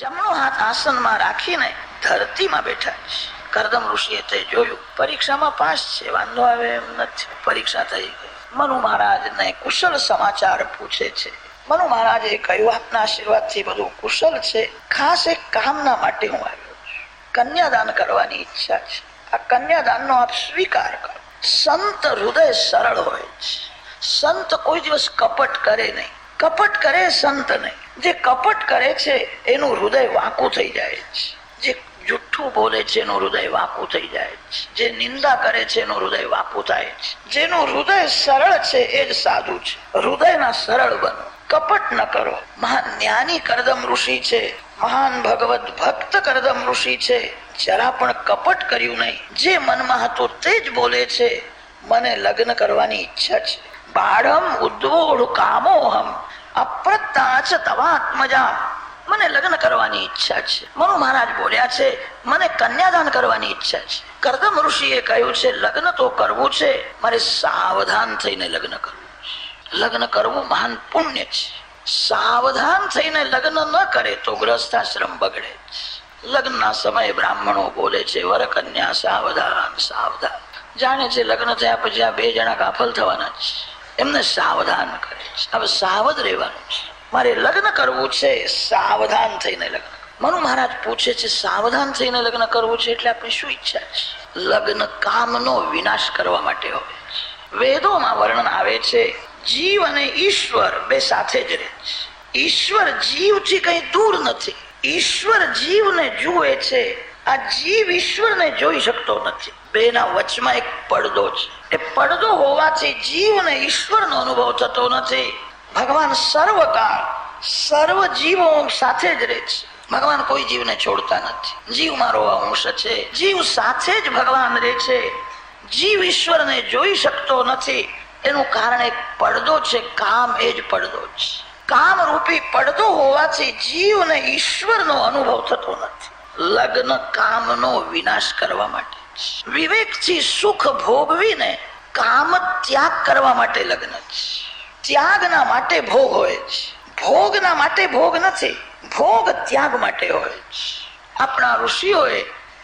જમણો હાથ આસનમાં રાખીને ધરતીમાં બેઠા છે. કરદમ ઋષિએ તે જોયું. પરીક્ષામાં પાસ છે. વાંધો આવે એમ નથી. પરીક્ષા થઈ ગઈ. મનુ મહારાજને કુશળ સમાચાર પૂછે છે. મનુ મહારાજે કહ્યું, આપના આશીર્વાદથી બધું કુશળ છે. ખાસ એક કામના માટે હું આવ્યો છું. કન્યાદાન કરવાની ઈચ્છા છે. આ કન્યાદાનનો આપ સ્વીકાર કરો. સંત હૃદય સરળ હોય છે. સંત કોઈ દિવસ કપટ કરે નહીં. કપટ કરે સંત નહીં જે કપટ કરે છે, એનું હૃદય વાંકું થઈ જાય છે. જે જુઠ્ઠું બોલે છે, એનું હૃદય વાંકું થઈ જાય છે. જે નિંદા કરે છે, એનું હૃદય વાંકું થાય છે. જેનું હૃદય સરળ છે, એ જ સાધુ છે. હૃદયના સરળ બનો. કપટ ન કરો. મહાન જ્ઞાની કરદમ ઋષિ છે. મહાન ભગવત ભક્ત કરદમ ઋષિ છે. જરા પણ કપટ કર્યું નહીં. જે મનમાં હતું તે જ બોલે છે. મને લગ્ન કરવાની ઈચ્છા છે. બાળમ ઉદ્વોડ કામોહમ. અપ્રત્યાચ તવાત્મજા મને લગ્ન કરવાની ઈચ્છા છે. મનુ મહારાજ બોલ્યા છે, મને કન્યાદાન કરવાની ઈચ્છા છે. કરદમ ઋષિએ કહ્યું છે, લગ્ન તો કરવું છે, મારે સાવધાન થઈને લગ્ન કરવું છે. લગ્ન કરવું મહાન પુણ્ય છે. સાવધાન થઈને લગ્ન ન કરે તો ગ્રસ્થાશ્રમ બગડે લગ્નના સમયે બ્રાહ્મણો બોલે છે વર કન્યા સાવધાન સાવધાન. જાણે છે, લગ્ન થયા પછી આ બે જણા કાફલ થવાના છે. એમને સાવધાન કરે છે. હવે સાવધ રહેવાનું છે. મારે લગ્ન કરવું છે, સાવધાન થઈને લગ્ન. મનુ મહારાજ પૂછે છે, સાવધાન થઈને લગ્ન કરવું છે એટલે આપણી શું ઈચ્છા છે? લગ્ન કામનો વિનાશ કરવા માટે હોય વેદોમાં વર્ણન આવે છે, જીવ અને ઈશ્વર બે સાથે જ રહે છે. ઈશ્વર જીવથી કઈ દૂર નથી. ઈશ્વર જીવને જુએ છે. આ જીવ ઈશ્વરને જોઈ શકતો નથી. બેના વચમાં એક પડદો છે. એ પડદો હોવાથી જીવને ઈશ્વરનો અનુભવ થતો નથી. ભગવાન સર્વકાળ, સર્વ જીવો સાથે જ રહે છે. ભગવાન કોઈ જીવને છોડતા નથી. જીવ મારો અંશ છે. જીવ સાથે જ ભગવાન રહે છે. જીવ ઈશ્વરને જોઈ શકતો નથી. એનું કારણ એક પડદો છે. કામ એ જ પડદો છે. કામ રૂપી પડદો હોવાથી જીવને ઈશ્વરનો અનુભવ થતો નથી. લગ્ન કામનો વિનાશ કરવા માટે વિવેકથી સુખ ભોગવીને કામ ત્યાગ કરવા માટે લગ્ન છે ત્યાગના માટે ભોગ હોય છે ભોગના માટે ભોગ નથી, ભોગ ત્યાગ માટે હોય છે આપણા ઋષિઓએ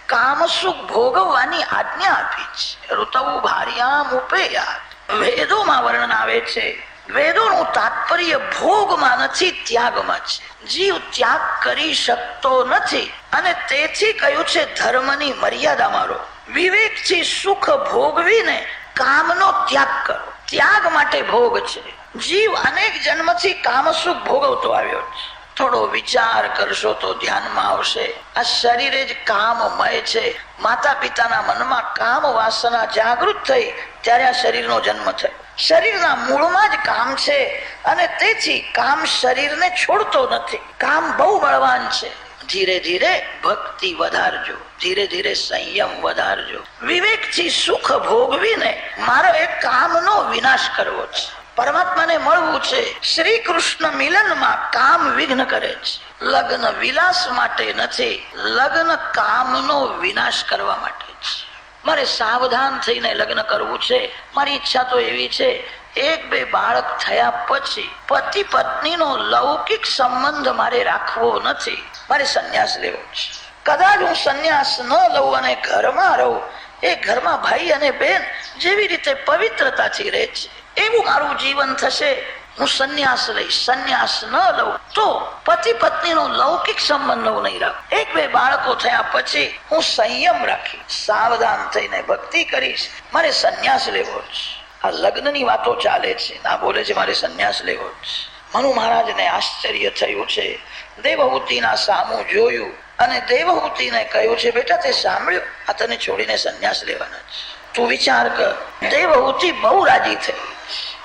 કામ સુખ ભોગવવાની આજ્ઞા આપી છે ઋતવું ભાર્યામ ઉપેયા વેદોમાં વર્ણન આવે છે, વેદોનું તાત્પર્ય ભોગમાં નથી, ત્યાગમાં છે. જીવ ત્યાગ કરી શકતો નથી. અને તેથી કહ્યું છે, ધર્મની મર્યાદામાં વિવેક વિવેકથી સુખ ભોગવીને કામનો ત્યાગ કરો. ત્યાગ માટે ભોગ છે. જીવ અનેક જન્મથી કામ સુખ ભોગવતો આવ્યો છે. થોડો વિચાર કરશો તો ધ્યાનમાં આવશે. આ શરીરે જ કામમય છે. માતા પિતાના મનમાં કામ વાસના જાગૃત થઈ, ત્યારે આ શરીરનો જન્મ થયો. શરીરના મૂળમાં જ કામ છે અને તેથી કામ શરીરને છોડતો નથી. કામ બહુ બળવાન છે. ધીરે ધીરે ભક્તિ વધારજો. ધીરે ધીરે સંયમ વધારજો. વિવેકથી સુખ ભોગવીને મારો એક કામનો વિનાશ કરવો છે. પરમાત્માને મળવું છે. શ્રી કૃષ્ણ મિલનમાં કામ વિઘ્ન કરે છે. લગ્ન વિલાસ માટે નથી, લગ્ન કામનો વિનાશ કરવા માટે છે. મારે સાવધાન થઈને લગ્ન કરવું છે. મારી ઈચ્છા તો એવી છે. એક બે બાળક થયા પછી પતિ પત્નીનો લૌકિક સંબંધ મારે રાખવો નથી. મારે સંન્યાસ લેવો છે. કદાચ હું સંન્યાસ ન લઉં અને ઘરમાં રહું, એ ઘરમાં ભાઈ અને બેન જેવી રીતે પવિત્રતાથી રહે છે. એવું મારું જીવન થશે હું સંન્યાસ લઈશ, સંન્યાસ ન લઉં. તો પતિ પત્નીનો લૌકિક સંબંધ હું નહીં રાખું. એક બે બાળકો થયા પછી હું સંયમ રાખી સાવધાન થઈને ભક્તિ કરીશ. મારે સંન્યાસ લેવો છે આ લગ્નની વાતો ચાલે છે. ના બોલે છે મારે સંન્યાસ લેવો છે મનુ મહારાજને આશ્ચર્ય થયું છે. દેવહૂતિના સામું જોયું અને દેવહૂતિને કહ્યું છે, બેટા, તે સાંભળ્યું? આ તને છોડીને સંન્યાસ લેવાના છે. તું વિચાર કર. દેવહૂતિ બહુ રાજી થઈ.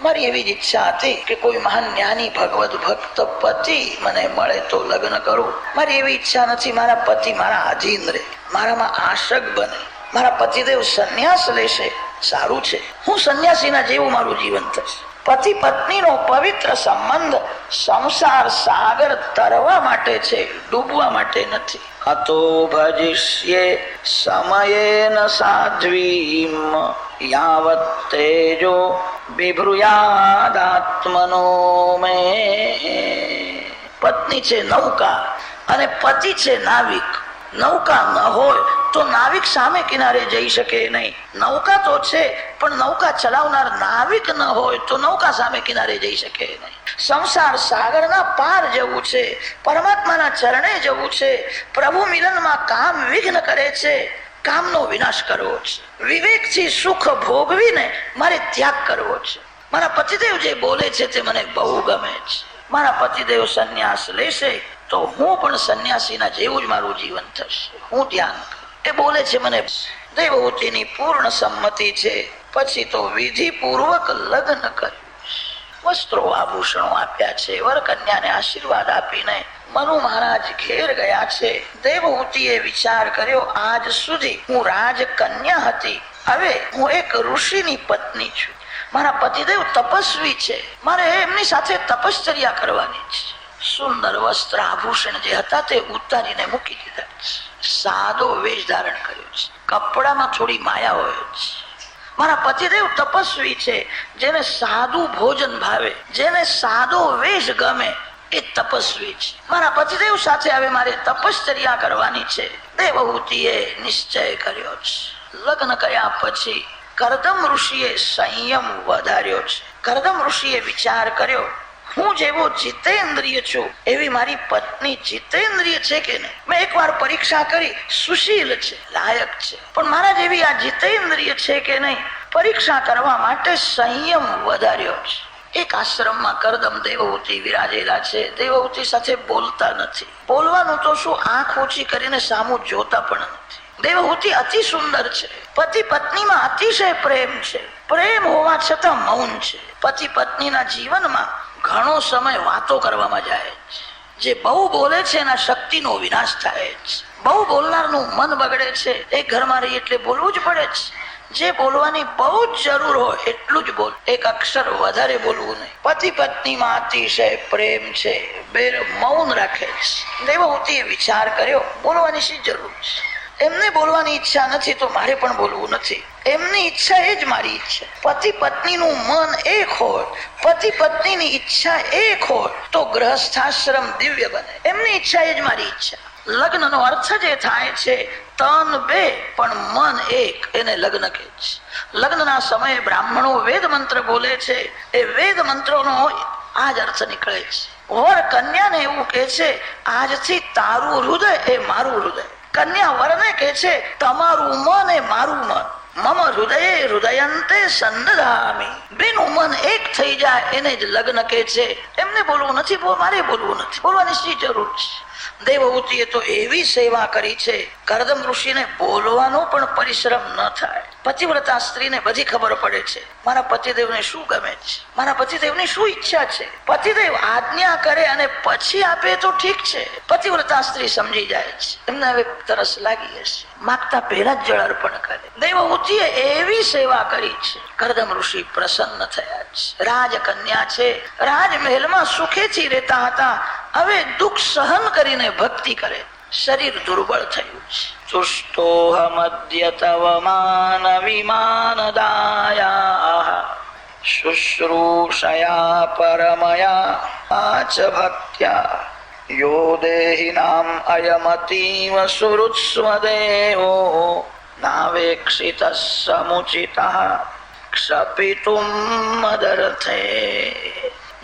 મારી એવી જ ઈચ્છા હતી કે કોઈ મહાન જ્ઞાની ભગવત ભક્ત પતિ મને મળે તો લગ્ન કરું. મારી એવી ઈચ્છા નથી, મારા પતિ મારા આધીન રહે, મારામાં આશક બને, મારા પતિદેવ સંન્યાસ લેશે. સારું છે, હું સંન્યાસીના જેવું મારું જીવન થશે પતિ પત્નીનો પવિત્ર સંબંધ સંસાર સાગર તરવા માટે છે, ડૂબવા માટે નથી. અતો ભજિષ્યે સમયે ન સાધ્વીમ યાવત તેજો વિભ્રુયાદાત્મનો મે પત્ની છે નૌકા અને પતિ છે નાવિક. નૌકા ન હોય તો નાવિક સામે કિનારે જઈ શકે નહીં. નૌકા તો છે, પણ નૌકા ચલાવનાર નાવિક ન હોય તો નૌકા સામે કિનારે જઈ શકે નહીં. સંસાર સાગરના પાર જવું છે, પરમાત્માના ચરણે જવું છે, પ્રભુ મિલનમાં કામ વિઘ્ન કરે છે. કામનો વિનાશ કરવો છે. વિવેકથી સુખ ભોગવીને મારે ત્યાગ કરવો છે. મારા પતિદેવ જે બોલે છે તે મને બહુ ગમે છે. મારા પતિદેવ સંન્યાસ લેશે તો હું પણ સંન્યાસીના જેવું જ મારું જીવન થશે. હું ધ્યાન એ બોલે છે મને, દેવહૂતિની પૂર્ણ સંમતિ છે. પછી તો વિધિ પૂર્વક લગ્ન કર્યું. વસ્ત્રો આભૂષણો આપ્યા છે વર કન્યાને આશીર્વાદ આપીને મનુ મહારાજ ઘેર ગયા છે. દેવહૂતિએ વિચાર કર્યો, આજ સુધી હું રાજકન્યા હતી. હવે હું એક ઋષિની પત્ની છું. મારા પતિદેવ તપસ્વી છે. મારે એમની સાથે તપશ્ચર્યા કરવાની છે. સુંદર વસ્ત્ર આભૂષણ જે હતા તે ઉતારીને મૂકી દીધા સાદો વેશ ધારણ કર્યો છે. કપડામાં થોડી માયા હોય છે. મારા પતિદેવ તપસ્વી છે. જેને સાદું ભોજન ભાવે, જેને સાદો વેશ ગમે, એ તપસ્વી છે. મારા પતિદેવ સાથે હવે મારે તપશ્ચર્યા કરવાની છે. દેવહૂતિએ નિશ્ચય કર્યો છે. લગ્ન કર્યા પછી કરદમ ઋષિએ સંયમ વધાર્યો છે. કરદમ ઋષિએ વિચાર કર્યો હું જેવો જીતેન્દ્રિય છું, એવી મારી પત્ની જીતેન્દ્રિય છે કે નહીં? મેં એકવાર પરીક્ષા કરી, સુશીલ છે, લાયક છે. પણ મારા જેવી આ જીતેન્દ્રિય છે કે નહીં? પરીક્ષા કરવા માટે સંયમ વધાર્યો છે. એક આશ્રમમાં કરદમ દેવહૂતિ વિરાજેલા છે. દેવહૂતિ સાથે બોલતા નથી. બોલવાનું તો શું આંખ ઓછી કરીને સામું જોતા પણ નથી. દેવહૂતિ અતિ સુંદર છે. પતિ પત્નીમાં અતિશય પ્રેમ છે. પ્રેમ હોવા છતાં મૌન છે. પતિ પત્નીના જીવનમાં ઘણો સમય વાતો કરવામાં જાય છે. જે બહુ બોલે છે એના શક્તિનો વિનાશ થાય છે. બહુ બોલનારનું મન બગડે છે. એ ઘરમાં રહી એટલે બોલવું જ પડે છે. જે બોલવાની બહુ જ જરૂર હોય એટલું જ બોલ. એક અક્ષર વધારે બોલવું નહીં. પતિ પત્નીમાં અતિશય પ્રેમ છે. બેર મૌન રાખે છે. દેવહૂતિએ વિચાર કર્યો. બોલવાની શી જરૂર છે? એમને બોલવાની ઈચ્છા નથી તો મારે પણ બોલવું નથી. એમની ઈચ્છા એ જ મારી ઈચ્છા. પતિ પત્નીનું મન એક હોય, પતિ પત્નીની ઈચ્છા એક હોય, તો ગ્રહસ્થાશ્રમ દિવ્ય બને. એમની ઈચ્છા એ જ મારી ઈચ્છા. લગ્નનો અર્થ જે થાય છે, તન બે, પણ મન એક, એને લગ્ન કહે છે. લગ્નના સમયે બ્રાહ્મણો વેદ મંત્ર બોલે છે, એ વેદ મંત્રોનો આ જ અર્થ નીકળે છે. વર કન્યાને એવું કહે છે, આજથી તારું હૃદય એ મારું હૃદય. કન્યા વરને કે છે, તમારું મન એ મારું મન. મમ હૃદયે હૃદયંતે સંદધામી. બેનું મન એક થઈ જાય, એને જ લગ્ન કે છે. એમને બોલવું નથી બોલ મારે બોલવું નથી. બોલવાની શી જરૂર છે? દેવહૂતિએ તો એવી સેવા કરી છે, કરદમ ઋષિને બોલવાનો પણ પરિશ્રમ ન થાય. પતિવ્રતા સ્ત્રીને બધી ખબર પડે છે. મારા પતિદેવને શું ગમે છે? મારા પતિદેવની શું ઈચ્છા છે? પતિદેવ આજ્ઞા કરે અને પછી આપે તો ઠીક છે. પતિવ્રતા સ્ત્રી સમજી જાય છે. એમને હવે તરસ લાગી હશે. માગતા પહેલા જ જળ અર્પણ કરે. દેવહૂતિએ એવી સેવા કરી છે. કરદમ ઋષિ પ્રસન્ન થયા છે. રાજકન્યા છે. રાજમહેલમાં સુખેથી રહેતા હતા. હવે દુઃખ સહન કરીને ભક્તિ કરે. શરીર દુર્બળ થયું છે. ચુષ્ટોહમદ્ય તવ માન વિમાનદાયા શુશ્રૂષયા પરમયા આચ ભક્ત્યા. યો દેહિનામ અયમતીવ સુરુત્સ્વદેવો નાવેક્ષિત સમુચિત ક્ષપિતુમ મદર્થે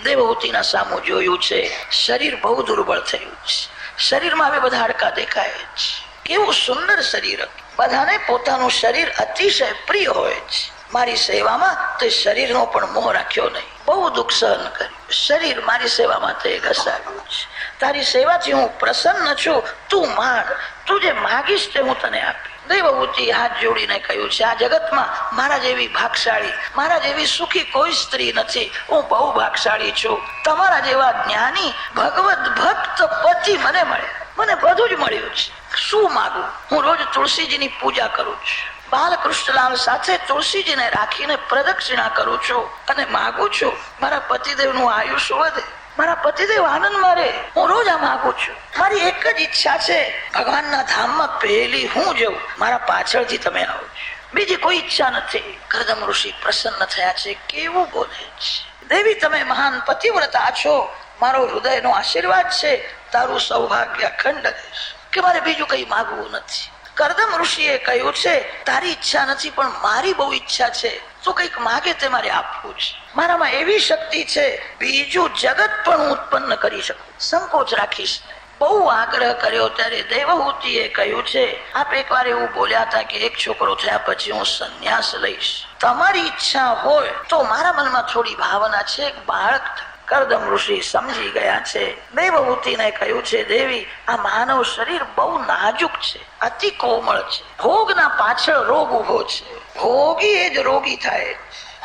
દેવહૂતિના સામું જોયું છે. શરીર બહુ દુર્બળ થયું છે. શરીરમાં હવે બધા હાડકા દેખાય છે. કેવું સુંદર શરીર બધાને પોતાનું શરીર અતિશય પ્રિય હોય છે. મારી સેવામાં તે શરીરનો પણ મોહ રાખ્યો નહીં. બહુ દુઃખ સહન કર્યું. શરીર મારી સેવામાં તે ઘસાડ્યું છે. તારી સેવાથી હું પ્રસન્ન છું. તું માંગ તું જે માગીશ તે હું તને આપી દેવહૂતિ હાથ જોડીને કહ્યું છે, આ જગતમાં મારા જેવી ભાગશાળી, મારા જેવી સુખી કોઈ સ્ત્રી નથી. હું બહુ ભાગશાળી છું. તમારા જેવા જ્ઞાની ભગવત ભક્ત પતિ મને મળે. મને બધું જ મળ્યું છે. શું માગું? હું રોજ તુલસીજીની પૂજા કરું છું. બાલકૃષ્ણલાલ સાથે તુલસીજીને રાખીને પ્રદક્ષિણા કરું છું. અને માગું છું, મારા પતિદેવનું આયુષ્ય વધે. મારા પતિદેવ આનંદ મારે. હું રોજ આ માંગુ છું. મારી એક જ ઈચ્છા છે, ભગવાનના ધામમાં પહેલી હું જઉં. મારા પાછળથી તમે આવો બીજી કોઈ ઈચ્છા નથી. કરદમ ઋષિ પ્રસન્ન થયા છે, કેવું બોલે છે? દેવી, તમે મહાન પતિવ્રતા છો. મારો હૃદયનો આશીર્વાદ છે. તારું સૌભાગ્ય અખંડ રહેશે. કે મારે બીજું કઈ માગવું નથી. કરદમ ઋષિએ કહ્યું છે, તારી ઈચ્છા નથી, પણ મારી બહુ ઈચ્છા છે. તો કંઈક માગે તે મારે આપવું છે મારામાં એવી શક્તિ છે, બીજું જગત પણ હું ઉત્પન્ન કરી શકું. સંકોચ રાખીશ. બહુ આગ્રહ કર્યો ત્યારે દેવહૂતિએ કહ્યું છે, આપ એકવાર એવું બોલ્યા હતા કે એક છોકરો થયા પછી હું સંન્યાસ લઈશ. તમારી ઈચ્છા હોય તો મારા મનમાં થોડી ભાવના છે, એક બાળક. કરદમ ઋષિ સમજી ગયા છે. દેવહૂતિને કહ્યું છે, દેવી, આ માનવ શરીર બહુ નાજુક છે, અતિ કોમળ છે. ભોગના પાછળ રોગ ઊભો છે. ભોગી એ જ રોગી થાય.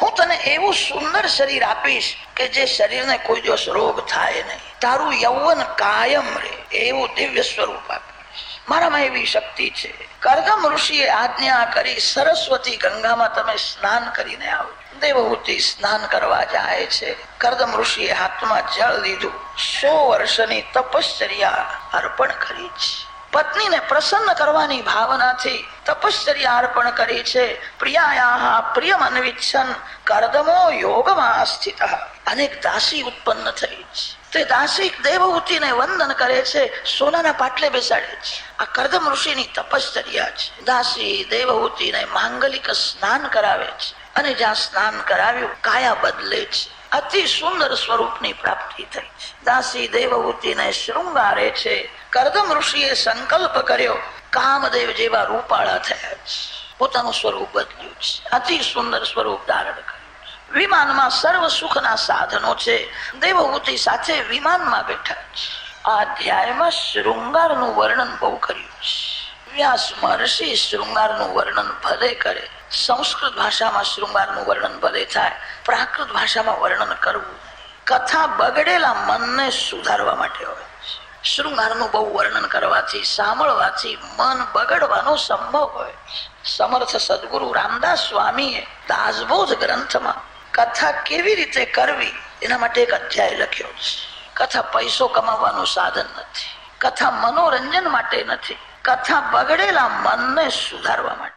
હું તને એવું સુંદર શરીર આપીશ કે જે શરીરને કોઈ દિવસ રોગ થાય નહીં. તારું યૌવન કાયમ રહે, એવું દિવ્ય સ્વરૂપ આપીશ. મારામાં એવી શક્તિ છે. કરગમ ઋષિએ આજ્ઞા કરી, સરસ્વતી ગંગામાં તમે સ્નાન કરીને આવો દેવહૂતિ સ્નાન કરવા જાય છે. કરદમ ઋષિએ હાથમાં જળ લીધું. સો વર્ષની તપશ્ચર્યા અર્પણ કરી છે. પત્નીને પ્રસન્ન કરવાની ભાવનાથી તપશ્ચર્યા અર્પણ કરી છે. પ્રિયાયા પ્રિયમ અન્વિચ્છન કરદમો યોગમાં સ્થિત અનેક દાસી ઉત્પન્ન થઈ છે. તે દાસી દેવહૂતિને વંદન કરે છે, સોનાના પાટલે બેસાડે છે. આ કરદમ ઋષિની તપશ્ચર્યા છે. દાસી દેવહૂતિને માંગલિક સ્નાન કરાવે છે અને જ્યાં સ્નાન કરાવ્યું, કાયા બદલે છે. અતિ સુંદર સ્વરૂપની પ્રાપ્તિ થઈ દાસી દેવહૂતિને શૃંગારે છે. કરદમ ઋષિએ સંકલ્પ કર્યો, કામદેવ જેવા રૂપાળા થયા છે પોતાનું સ્વરૂપ બદલ્યું છે. અતિ સુંદર સ્વરૂપ ધારણ કર્યું વિમાનમાં સર્વ સુખના સાધનો છે. દેવહૂતિ સાથે વિમાનમાં બેઠા છે આ અધ્યાયમાં શૃંગારનું વર્ણન બહુ કર્યું છે. વ્યાસ મહર્ષિ શૃંગારનું વર્ણન ભલે કરે, સંસ્કૃત ભાષામાં શૃંગારનું વર્ણન ભલે થાય પ્રાકૃત ભાષામાં વર્ણન કરવું કથા બગડેલા મનને સુધારવા માટે હોય શૃંગારનું બહુ વર્ણન કરવાથી, સાંભળવાથી મન બગડવાનો સંભવ હોય સમર્થ સદગુરુ રામદાસ સ્વામીએ દાસબોધ ગ્રંથમાં કથા કેવી રીતે કરવી એના માટે એક અધ્યાય લખ્યો છે. કથા પૈસો કમાવાનું સાધન નથી. કથા મનોરંજન માટે નથી. કથા બગડેલા મનને સુધારવા માટે.